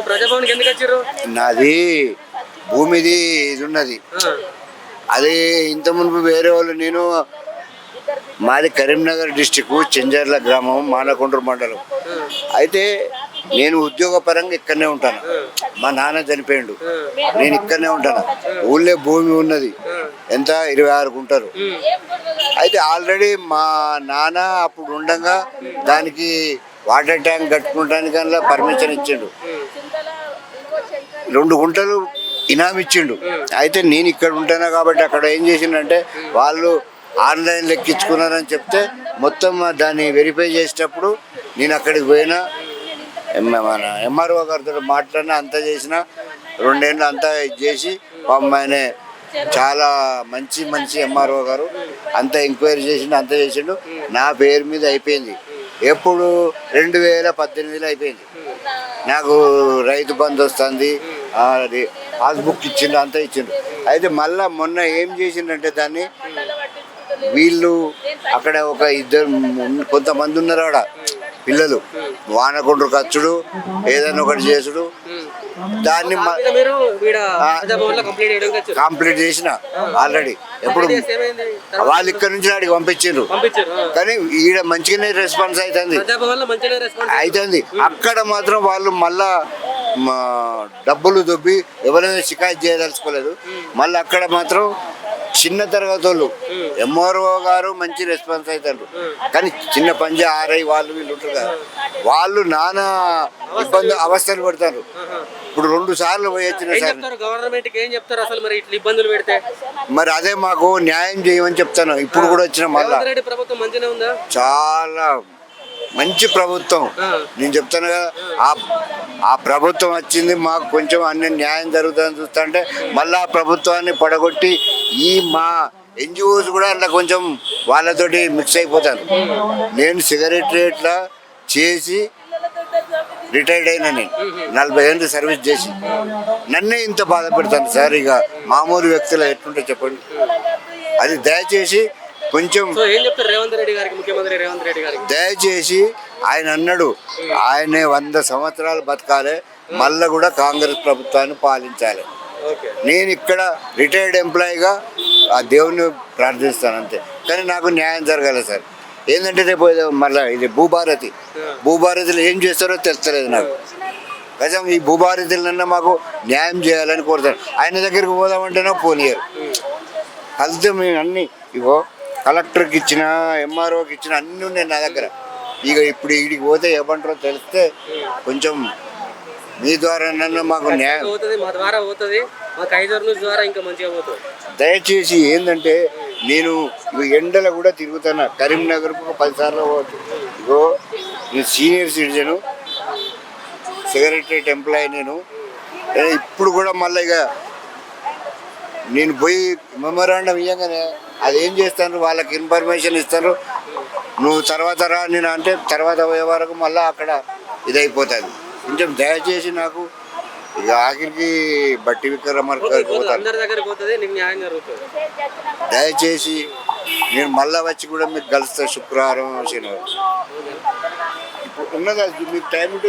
చెప్పు ప్రజాభవన్కి ఎందుకు వచ్చారు? నాది భూమిది ఇది ఉన్నది. అది ఇంత మునుపు వేరే వాళ్ళు నేను మాది కరీంనగర్ డిస్టిక్ చెంజర్ల గ్రామం మానకొండ్రు మండలం. అయితే నేను ఉద్యోగపరంగా ఇక్కడనే ఉంటాను. మా నాన్న చనిపోయిండు. నేను ఇక్కడనే ఉంటాను. ఊళ్ళో భూమి ఉన్నది. ఎంత? ఇరవై ఆరు గుంటలు. అయితే ఆల్రెడీ మా నాన్న అప్పుడు ఉండగా దానికి వాటర్ ట్యాంక్ కట్టుకోవడానికల్లా పర్మిషన్ ఇచ్చిండు. రెండు గుంటలు ఇనాం ఇచ్చిండు. అయితే నేను ఇక్కడ ఉంటాను కాబట్టి అక్కడ ఏం చేసిండంటే వాళ్ళు ఆన్లైన్ లెక్కించుకున్నారని చెప్తే మొత్తం దాన్ని వెరిఫై చేసేటప్పుడు నేను అక్కడికి పోయినా మన ఎంఆర్ఓ గారితో మాట్లాడినా అంతా చేసిన రెండేళ్ళు అంతా ఇది చేసి పాపం ఆయన చాలా మంచి మంచి ఎంఆర్ఓ గారు అంతా ఎంక్వైరీ చేసిండు అంతా చేసిండు. నా పేరు మీద అయిపోయింది. ఎప్పుడు రెండు వేల పద్దెనిమిదిలో అయిపోయింది. నాకు రైతు బంధు వస్తుంది. అది పాస్బుక్ ఇచ్చిండు అంతా ఇచ్చిండు. అయితే మళ్ళా మొన్న ఏం చేసిండంటే దాన్ని వీళ్ళు అక్కడ ఒక ఇద్దరు కొంతమంది ఉన్నారు ఆడ పిల్లలు. వానకుండ్రు ఖర్చుడు ఏదైనా ఒకటి చేసుడు. దాన్ని కంప్లీట్ చేసిన ఆల్రెడీ. ఎప్పుడు వాళ్ళు ఇక్కడ నుంచి ఆడికి పంపించిండ్రు. పంపించారు. కానీ ఈడ మంచిగానే రెస్పాన్స్ అవుతుంది అవుతుంది అక్కడ మాత్రం వాళ్ళు మళ్ళా డబ్బులు దొబ్బి ఎవరైనా షికాయత్ చేయదలుచుకోలేదు. మళ్ళీ అక్కడ మాత్రం చిన్న తరగతి వాళ్ళు ఎంఆర్ఓ గారు మంచి రెస్పాన్స్ అవుతారు కానీ చిన్న పంజా ఆర్ఐ వాళ్ళు వీళ్ళు ఉంటారు కదా. వాళ్ళు నానా ఇబ్బంది అవస్థలు పడతారు. ఇప్పుడు రెండు సార్లు పోయి వచ్చిన ఏం సార్ చెప్తారు? గవర్నమెంట్కి ఏం చెప్తారు అసలు మరి ఇట్లా ఇబ్బందులు పెడితే? మరి అదే మాకు న్యాయం చేయమని చెప్తాను. ఇప్పుడు కూడా వచ్చిన మళ్ళా. రేవంత్ రెడ్డి ప్రభుత్వం మంచిగా ఉందా? చాలా మంచి ప్రభుత్వం. నేను చెప్తాను కదా ఆ ఆ ప్రభుత్వం వచ్చింది మాకు కొంచెం అన్ని న్యాయం జరుగుతుందని చూస్తుంటే మళ్ళీ ఆ ప్రభుత్వాన్ని పడగొట్టి ఈ మా ఎన్జిఓస్ కూడా అట్లా కొంచెం వాళ్ళతోటి మిక్స్ అయిపోతాను నేను సిగరెట్ రేట్ల చేసి రిటైర్డ్ అయినా నేను నలభై ఏళ్ళు సర్వీస్ చేసి నన్నే ఇంత బాధ పెడతాను సార్ ఇక మామూలు వ్యక్తులు ఎట్లుంటే చెప్పండి. అది దయచేసి కొంచెం దయచేసి ఆయన అన్నాడు ఆయనే వంద సంవత్సరాలు బతకాలి మళ్ళా కూడా కాంగ్రెస్ ప్రభుత్వాన్ని పాలించాలి. నేను ఇక్కడ రిటైర్డ్ ఎంప్లాయీగా ఆ దేవుని ప్రార్థిస్తాను అంతే. కానీ నాకు న్యాయం జరగాలి సార్. ఏంటంటే రేపు మళ్ళా ఇది భూభారతి. భూభారతిలో ఏం చేస్తారో తెలుస్తలేదు నాకు. నిజం ఈ భూభారతిలన్నా మాకు న్యాయం చేయాలని కోరుతాను ఆయన దగ్గరికి పోదామంటేనే పోనీయరు కలిస్తే మేము అన్ని ఇగో కలెక్టర్కి ఇచ్చిన ఎంఆర్ఓకి ఇచ్చిన అన్నీ ఉన్నాయి నా దగ్గర. ఇక ఇప్పుడు వీడికి పోతే ఏమంటారో తెలిస్తే కొంచెం మీ ద్వారా నన్ను మాకు న్యాయం దయచేసి ఏంటంటే నేను ఎండలో కూడా తిరుగుతాను కరీంనగర్కు ఒక పదిసార్లు పోవచ్చు. ఇగో నేను సీనియర్ సిటిజను. సెక్రటరేట్ ఎంప్లాయీ నేను. ఇప్పుడు కూడా మళ్ళీ ఇక నేను పోయి మెమరాండం ఇవ్వగానే అది ఏం చేస్తాను వాళ్ళకి ఇన్ఫర్మేషన్ ఇస్తారు. నువ్వు తర్వాత రా నేను అంటే తర్వాత పోయే వరకు మళ్ళీ అక్కడ ఇదైపోతుంది. కొంచెం దయచేసి నాకు ఇక ఆఖరికి బట్టి విక్రమార్క గారికి పోతాను అందరి దగ్గర పోతుంది నీకు న్యాయం జరుగుతుంది. దయచేసి నేను మళ్ళా వచ్చి కూడా మీకు కలుస్తా శుక్రవారం శనివారం. ఉన్నదా? మీకు టైం ఉంటే